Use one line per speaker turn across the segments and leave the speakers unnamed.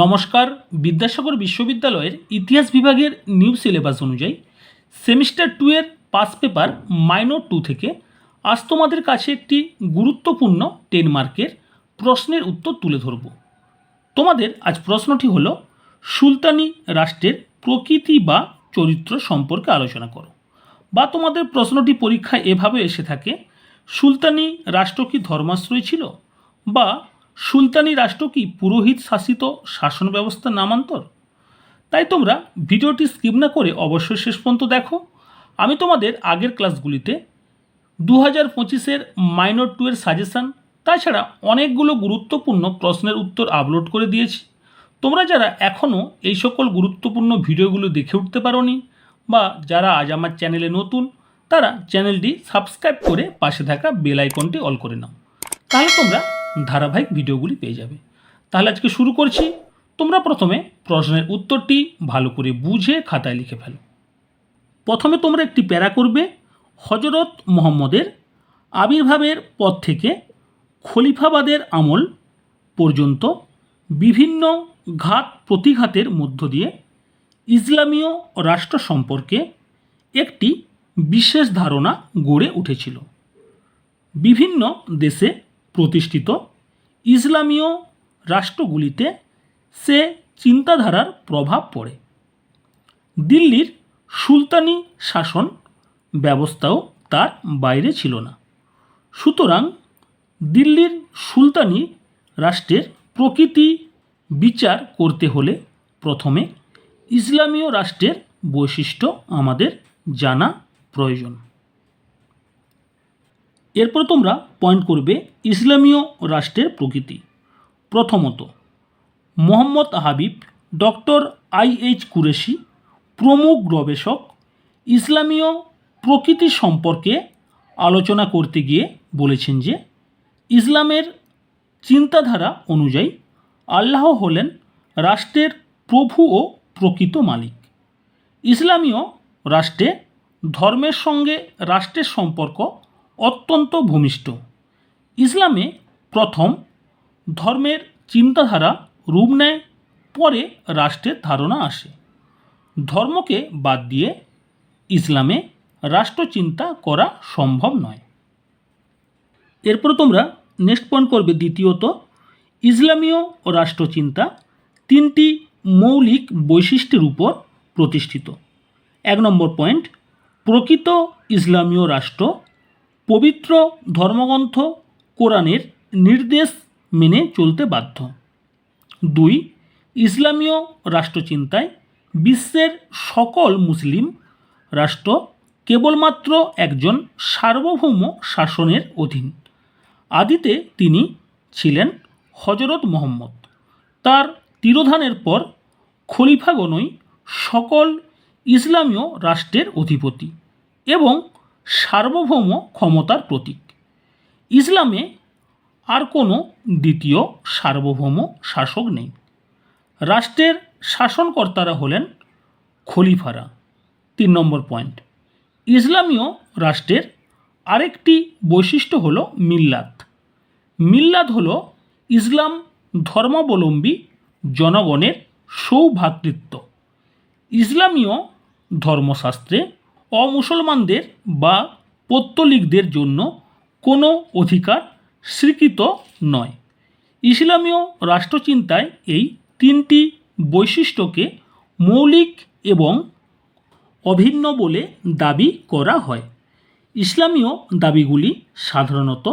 নমস্কার, বিদ্যাসাগর বিশ্ববিদ্যালয়ের ইতিহাস বিভাগের নিউ সিলেবাস অনুযায়ী সেমিস্টার টু এর পাস পেপার মাইনর টু থেকে আজ তোমাদের কাছে একটি গুরুত্বপূর্ণ টেন মার্কের প্রশ্নের উত্তর তুলে ধরব। তোমাদের আজ প্রশ্নটি হল, সুলতানি রাষ্ট্রের প্রকৃতি বা চরিত্র সম্পর্কে আলোচনা করো বা তোমাদের প্রশ্নটি পরীক্ষায় এভাবে এসে থাকে, সুলতানি রাষ্ট্র কি ধর্মাশ্রয় ছিল বা সুলতানি রাষ্ট্র কি পুরোহিত শাসিত শাসন ব্যবস্থার নামান্তর? তাই তোমরা ভিডিওটি স্কিপ না করে অবশ্যই শেষ পর্যন্ত দেখো। আমি তোমাদের আগের ক্লাসগুলিতে দু হাজার পঁচিশের মাইনর টু এর সাজেশান, তাছাড়া অনেকগুলো গুরুত্বপূর্ণ প্রশ্নের উত্তর আপলোড করে দিয়েছি। তোমরা যারা এখনও এই সকল গুরুত্বপূর্ণ ভিডিওগুলো দেখে উঠতে পারোনি, বা যারা আজ আমার চ্যানেলে নতুন, তারা চ্যানেলটি সাবস্ক্রাইব করে পাশে থাকা বেল আইকনটি অল করে নাও। তাহলে তোমরা ধারাবাহিক ভিডিওগুলি পেয়ে যাবে। তাহলে আজকে শুরু করছি। তোমরা প্রথমে প্রশ্নের উত্তরটি ভালো করে বুঝে খাতায় লিখে ফেলো। প্রথমে তোমরা একটি প্যারা করবে, হজরত মোহাম্মদের আবির্ভাবের পর থেকে খলিফাবাদের আমল পর্যন্ত বিভিন্ন ঘাত প্রতিঘাতের মধ্য দিয়ে ইসলামীয় রাষ্ট্র সম্পর্কে একটি বিশেষ ধারণা গড়ে উঠেছিল। বিভিন্ন দেশে প্রতিষ্ঠিত ইসলামীয় রাষ্ট্রগুলিতে সে চিন্তাধারার প্রভাব পড়ে। দিল্লির সুলতানি শাসন ব্যবস্থাও তার বাইরে ছিল না। সুতরাং দিল্লির সুলতানি রাষ্ট্রের প্রকৃতি বিচার করতে হলে প্রথমে ইসলামীয় রাষ্ট্রের বৈশিষ্ট্য আমাদের জানা প্রয়োজন। এরপর তোমরা পয়েন্ট করবে ইসলামীয় রাষ্ট্রের প্রকৃতি। প্রথমত, Mohammad Habib, doctor I H Qureshi, প্রমুখ গবেষক, ইসলামীয় প্রকৃতি সম্পর্কে আলোচনা করতে গিয়ে বলেছেন যে, ইসলামের চিন্তাধারা অনুযায়ী আল্লাহ হলেন রাষ্ট্রের প্রভু ও প্রকৃত মালিক। ইসলামীয় রাষ্ট্রে ধর্মের সঙ্গে রাষ্ট্রের সম্পর্ক অত্যন্ত ভূমিষ্ঠ। ইসলামে প্রথম ধর্মের চিন্তাধারা রূপ নেয়, পরে রাষ্ট্রের ধারণা আসে। ধর্মকে বাদ দিয়ে ইসলামে রাষ্ট্রচিন্তা করা সম্ভব নয়। এরপর তোমরা নেক্সট পয়েন্ট করবে দ্বিতীয়ত, ইসলামীয় রাষ্ট্রচিন্তা তিনটি মৌলিক বৈশিষ্ট্যের উপর প্রতিষ্ঠিত। এক নম্বর পয়েন্ট প্রকৃত ইসলামীয় রাষ্ট্র পবিত্র ধর্মগ্রন্থ কোরআনের নির্দেশ মেনে চলতে বাধ্য। দুই, ইসলামীয় রাষ্ট্রচিন্তায় বিশ্বের সকল মুসলিম রাষ্ট্র কেবলমাত্র একজন সার্বভৌম শাসনের অধীন। আদিতে তিনি ছিলেন হজরত মোহাম্মদ। তার তিরোধানের পর খলিফাগণই সকল ইসলামীয় রাষ্ট্রের অধিপতি এবং সার্বভৌম ক্ষমতার প্রতীক। ইসলামে আর কোনো দ্বিতীয় সার্বভৌম শাসক নেই। রাষ্ট্রের শাসনকর্তারা হলেন খলিফারা। তিন নম্বর পয়েন্ট। ইসলামীয় রাষ্ট্রের আরেকটি বৈশিষ্ট্য হল মিল্লাত। মিল্লাত হল ইসলাম ধর্মাবলম্বী জনগণের সৌভ্রাতৃত্ব ইসলামীয় ধর্মশাস্ত্রে অমুসলমানদের বা পত্তলিকদের জন্য কোনো অধিকার স্বীকৃত নয়। ইসলামীয় রাষ্ট্রচিন্তায় এই তিনটি বৈশিষ্ট্যকে মৌলিক এবং অভিন্ন বলে দাবি করা হয়। ইসলামীয় দাবিগুলি সাধারণত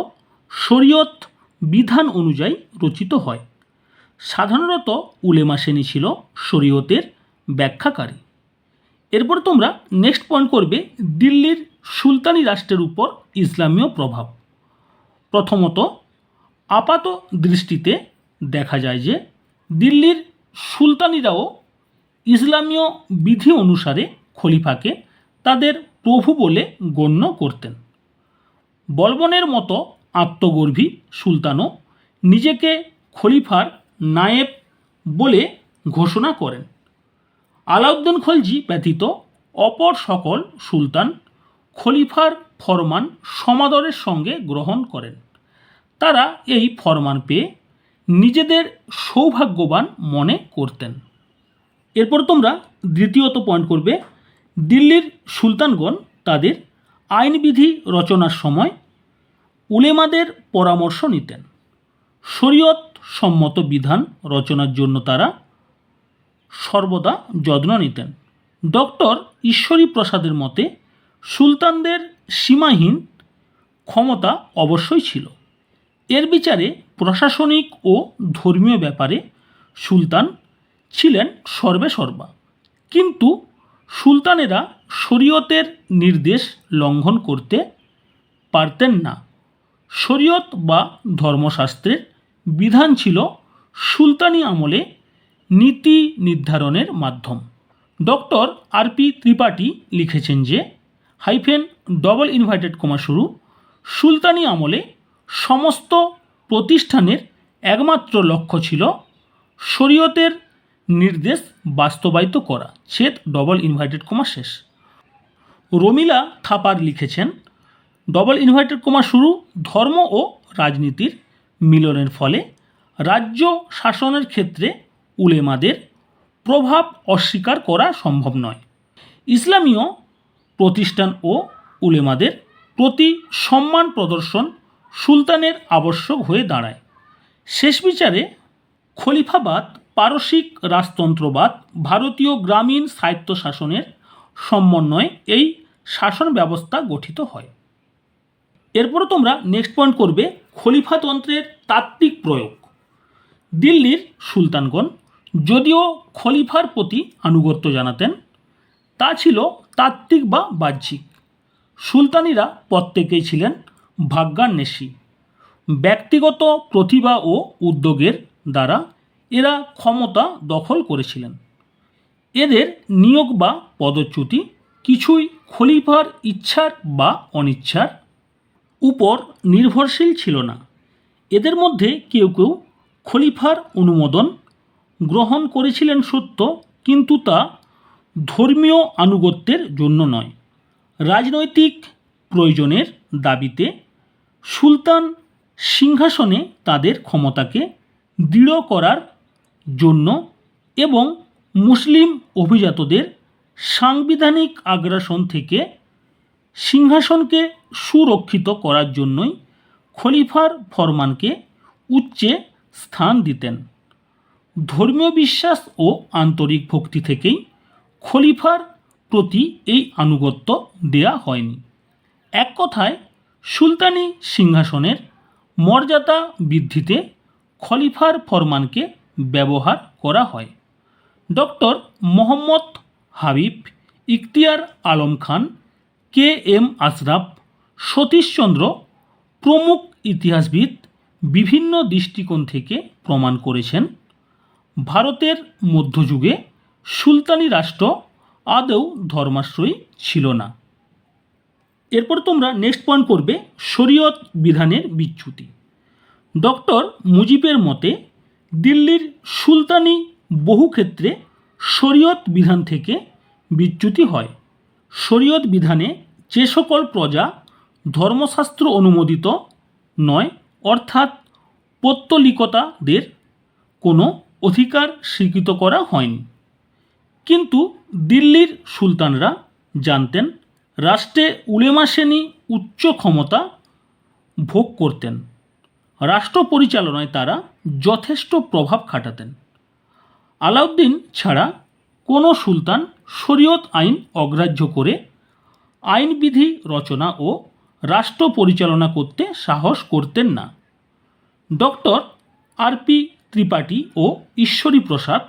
শরীয়ত বিধান অনুযায়ী রচিত হয়। সাধারণত উলেমা শ্রেণি ছিল শরীয়তের ব্যাখ্যাকারী। এরপর তোমরা নেক্সট পয়েন্ট করবে দিল্লির সুলতানি রাষ্ট্রের উপর ইসলামীয় প্রভাব। প্রথমত, আপাত দৃষ্টিতে দেখা যায় যে দিল্লির সুলতানিরাও ইসলামীয় বিধি অনুসারে খলিফাকে তাদের প্রভু বলে গণ্য করতেন। বলবনের মতো আত্মগর্ভী সুলতানও নিজেকে খলিফার নায়েব বলে ঘোষণা করেন। আলাউদ্দিন খলজি ব্যতীত অপর সকল সুলতান খলিফার ফরমান সমাদরের সঙ্গে গ্রহণ করেন। তারা এই ফরমান পেয়ে নিজেদের সৌভাগ্যবান মনে করতেন। এরপর তোমরা দ্বিতীয়ত পয়েন্ট করবে, দিল্লির সুলতানগণ তাদের আইনবিধি রচনার সময় উলেমাদের পরামর্শ নিতেন। শরীয়ত সম্মত বিধান রচনার জন্য তারা সর্বদা যত্ন নিতেন। ডক্টর ঈশ্বরী প্রসাদের মতে, সুলতানদের সীমাহীন ক্ষমতা অবশ্যই ছিল। এর বিচারে প্রশাসনিক ও ধর্মীয় ব্যাপারে সুলতান ছিলেন সর্বে সর্বা। কিন্তু সুলতানেরা শরীয়তের নির্দেশ লঙ্ঘন করতে পারতেন না। শরীয়ত বা ধর্মশাস্ত্রের বিধান ছিল, সুলতানি আমলে নীতি নির্ধারণের মাধ্যম। ডক্টর আরপি ত্রিপাঠী লিখেছেন যে, হাইফেন ডবল ইনভার্টেড কমা শুরু, সুলতানি আমলে সমস্ত প্রতিষ্ঠানের একমাত্র লক্ষ্য ছিল শরীয়তের নির্দেশ বাস্তবায়িত করা, ছেদ ডবল ইনভার্টেড কমা শেষ। রমিলা থাপার লিখেছেন, ডবল ইনভার্টেড কমা শুরু ধর্ম ও রাজনীতির মিলনের ফলে রাজ্য শাসনের ক্ষেত্রে উলেমাদের প্রভাব অস্বীকার করা সম্ভব নয়। ইসলামীয় প্রতিষ্ঠান ও উলেমাদের প্রতি সম্মান প্রদর্শন সুলতানের আবশ্যক হয়ে দাঁড়ায়। শেষ বিচারে খলিফাবাদ, পারসিক রাজতন্ত্রবাদ, ভারতীয় গ্রামীণ সাহিত্য শাসনের সমন্বয়ে এই শাসন ব্যবস্থা গঠিত হয়। এরপরে তোমরা নেক্সট পয়েন্ট করবে, খলিফাতন্ত্রের তাত্ত্বিক প্রয়োগ। দিল্লির সুলতানগণ যদিও খলিফার প্রতি আনুগত্য জানাতেন, তা ছিল তাত্ত্বিক বা বাহ্যিক। সুলতানিরা প্রত্যেকেই ছিলেন ভাগ্যান্বেষী। ব্যক্তিগত প্রতিভা ও উদ্যোগের দ্বারা এরা ক্ষমতা দখল করেছিলেন। এদের নিয়োগ বা পদচ্যুতি কিছুই খলিফার ইচ্ছার বা অনিচ্ছার উপর নির্ভরশীল ছিল না। এদের মধ্যে কেউ কেউ খলিফার অনুমোদন গ্রহণ করেছিলেন সত্য, কিন্তু তা ধর্মীয় আনুগত্যের জন্য নয়। রাজনৈতিক প্রয়োজনের দাবিতে সুলতান সিংহাসনে তাদের ক্ষমতাকে দৃঢ় করার জন্য এবং মুসলিম অভিজাতদের সাংবিধানিক আগ্রাসন থেকে সিংহাসনকে সুরক্ষিত করার জন্যই খলিফার ফরমানকে উচ্চে স্থান দিতেন। ধর্মীয় বিশ্বাস ও আন্তরিক ভক্তি থেকেই খলিফার প্রতি এই আনুগত্য দেয়া হয়নি। এক কথায়, সুলতানি সিংহাসনের মর্যাদা বৃদ্ধিতে খলিফার ফরমানকে ব্যবহার করা হয়। Doctor Mohammad Habib Ikhtiyar Alam Khan, K M Ashraf, Satishchandra প্রমুখ ইতিহাসবিদ বিভিন্ন দৃষ্টিকোণ থেকে প্রমাণ করেছেন ভারতের মধ্যযুগে সুলতানি রাষ্ট্র আদৌ ধর্মাশ্রয়ী ছিল না। এরপর তোমরা নেক্সট পয়েন্ট করবে শরীয়ত বিধানের বিচ্যুতি। ডক্টর মুজিবের মতে, দিল্লির সুলতানি বহু ক্ষেত্রে শরীয়ত বিধান থেকে বিচ্যুতি হয়। শরীয়ত বিধানে যে সকল প্রজা ধর্মশাস্ত্র অনুমোদিত নয়, অর্থাৎ পৌত্তলিকতাদের কোনো অধিকার স্বীকৃত করা হয়নি। কিন্তু দিল্লির সুলতানরা জানতেন, রাষ্ট্রে উলেমা শ্রেণি উচ্চ ক্ষমতা ভোগ করতেন। রাষ্ট্র পরিচালনায় তারা যথেষ্ট প্রভাব খাটাতেন। আলাউদ্দিন ছাড়া কোনো সুলতান শরীয়ত আইন অগ্রাহ্য করে আইনবিধি রচনা ও রাষ্ট্র পরিচালনা করতে সাহস করতেন না। ডক্টর আরপি ত্রিপাঠী ও ঈশ্বরী প্রসাদ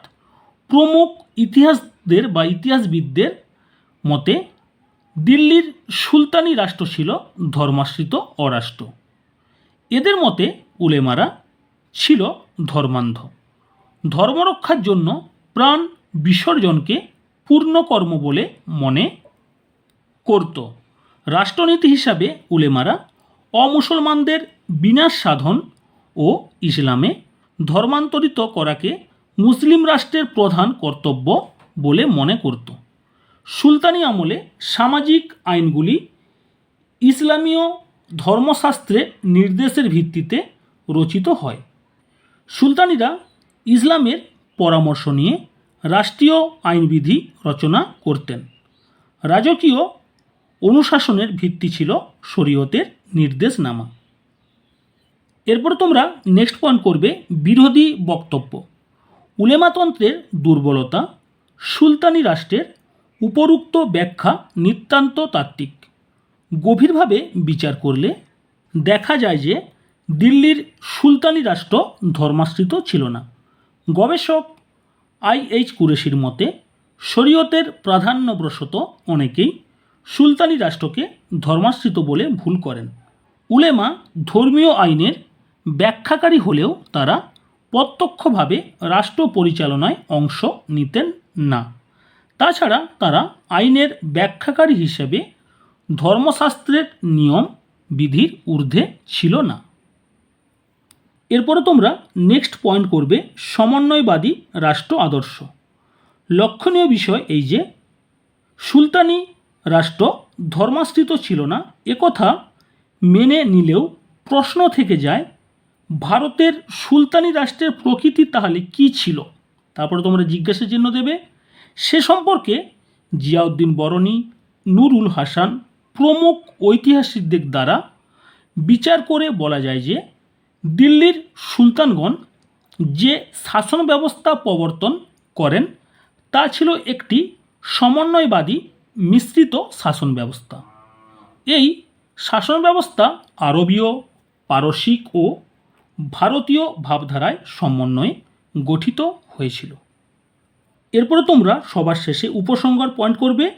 প্রমুখ ইতিহাসদের বা ইতিহাসবিদদের মতে দিল্লির সুলতানি রাষ্ট্র ছিল ধর্মাশ্রিত অরাষ্ট্র। এদের মতে উলেমারা ছিল ধর্মান্ধ। ধর্মরক্ষার জন্য প্রাণ বিসর্জনকে পূর্ণকর্ম বলে মনে করত। রাষ্ট্রনীতি হিসাবে উলেমারা অমুসলমানদের বিনাশ সাধন ও ইসলামে ধর্মান্তরিত করাকে মুসলিম রাষ্ট্রের প্রধান কর্তব্য বলে মনে করত। সুলতানি আমলে সামাজিক আইনগুলি ইসলামীয় ধর্মশাস্ত্রের নির্দেশের ভিত্তিতে রচিত হয়। সুলতানিরা ইসলামের পরামর্শ নিয়ে রাষ্ট্রীয় আইনবিধি রচনা করতেন। রাজকীয় অনুশাসনের ভিত্তি ছিল শরীয়তের নির্দেশনামা। এরপর তোমরা নেক্সট পয়েন্ট করবে বিরোধী বক্তব্য। উলেমাতন্ত্রের দুর্বলতা, সুলতানি রাষ্ট্রের উপরুক্ত ব্যাখ্যা নিতান্ত তাত্ত্বিক। গভীরভাবে বিচার করলে দেখা যায় যে দিল্লির সুলতানি রাষ্ট্র ধর্মাশ্রিত ছিল না। গবেষক আই এইচ কুরেশির মতে, শরীয়তের প্রাধান্যবশত অনেকেই সুলতানি রাষ্ট্রকে ধর্মাশ্রিত বলে ভুল করেন। উলেমা ধর্মীয় আইনের ব্যাখ্যাকারী হলেও তারা প্রত্যক্ষভাবে রাষ্ট্র পরিচালনায় অংশ নিতেন না। তাছাড়া তারা আইনের ব্যাখ্যাকারী হিসেবে ধর্মশাস্ত্রের নিয়ম বিধির ঊর্ধ্বে ছিল না। এরপরে তোমরা নেক্সট পয়েন্ট করবে, সমন্বয়বাদী রাষ্ট্র আদর্শ। লক্ষণীয় বিষয় এই যে, সুলতানি রাষ্ট্র ধর্মাশ্রিত ছিল না। একথা মেনে নিলেও প্রশ্ন থেকে যায় ভারতের সুলতানি রাষ্ট্রের প্রকৃতি তাহলে কি ছিল? তারপরে তোমরা জিজ্ঞাসা চিহ্ন দেবে। সে সম্পর্কে জিয়াউদ্দিন বরণী, নুরুল হাসান প্রমুখ ঐতিহাসিকদের দ্বারা বিচার করে বলা যায় যে দিল্লির সুলতানগণ যে শাসন ব্যবস্থা প্রবর্তন করেন, তা ছিল একটি সমন্বয়বাদী মিশ্রিত শাসন ব্যবস্থা। এই শাসন ব্যবস্থা আরবীয়, পারসিক ও ভারতীয় ভাবধারায় সমন্বয়ে গঠিত হয়েছিল। এরপরে তোমরা সবার শেষে উপসংহার পয়েন্ট করবে।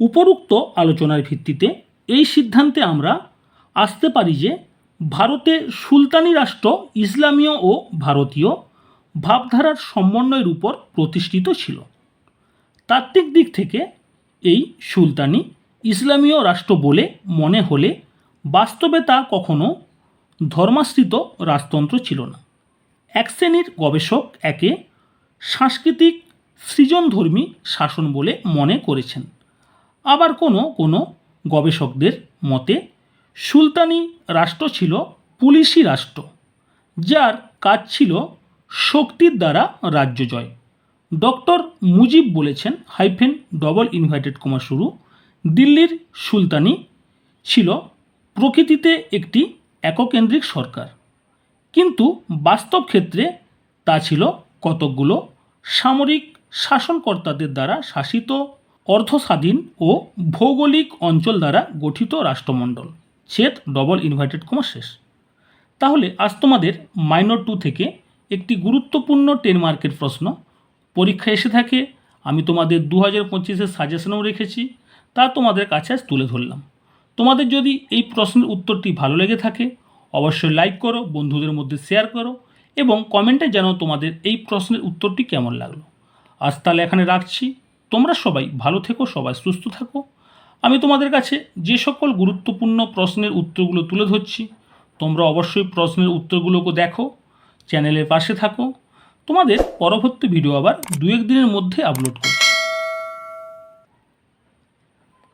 উপরুক্ত আলোচনার ভিত্তিতে এই সিদ্ধান্তে আমরা আসতে পারি যে ভারতে সুলতানি রাষ্ট্র ইসলামীয় ও ভারতীয় ভাবধারার সমন্বয়ের উপর প্রতিষ্ঠিত ছিল। তাত্ত্বিক দিক থেকে এই সুলতানি ইসলামীয় রাষ্ট্র বলে মনে হলে বাস্তবে তা কখনো ধর্মাশ্রিত রাজতন্ত্র ছিল না। এক শ্রেণির গবেষক একে সাংস্কৃতিক সৃজনধর্মী শাসন বলে মনে করেছেন। আবার কোনো কোনো গবেষকদের মতে, সুলতানি রাষ্ট্র ছিল পুলিশি রাষ্ট্র, যার কাজ ছিল শক্তির দ্বারা রাজ্য জয়। ডক্টর মুজিব বলেছেন, হাইফেন ডবল ইনভাইটেড কমা শুরু দিল্লির সুলতানি ছিল প্রকৃতিতে একটি এককেন্দ্রিক সরকার। কিন্তু বাস্তব ক্ষেত্রে তা ছিল কতকগুলো সামরিক শাসনকর্তাদের দ্বারা শাসিত অর্ধস্বাধীন ও ভৌগোলিক অঞ্চল দ্বারা গঠিত রাষ্ট্রমণ্ডল। ছেদ ডবল ইনভাইটেড কমা শেষ। তাহলে আজ তোমাদের মাইনর টু থেকে একটি গুরুত্বপূর্ণ টেন মার্কের প্রশ্ন পরীক্ষা এসে থাকে। আমি তোমাদের দু হাজার পঁচিশের সাজেশনও রেখেছি। তা তোমাদের কাছে তুলে ধরলাম। তোমাদের যদি এই প্রশ্নের উত্তরটি ভালো লেগে থাকে, অবশ্যই লাইক করো, বন্ধুদের মধ্যে শেয়ার করো এবং কমেন্টে জানাও তোমাদের এই প্রশ্নের উত্তরটি কেমন লাগল। আজ তাহলে এখানে রাখছি। তোমরা সবাই ভালো থেকো, সবাই সুস্থ থাকো। আমি তোমাদের কাছে যে সকল গুরুত্বপূর্ণ প্রশ্নের উত্তরগুলো তুলে ধরছি, তোমরা অবশ্যই প্রশ্নের উত্তরগুলোকে দেখো চ্যানেলের পাশে থাকো। তোমাদের পরবর্তী ভিডিও আবার দু এক দিনের মধ্যে আপলোড করব।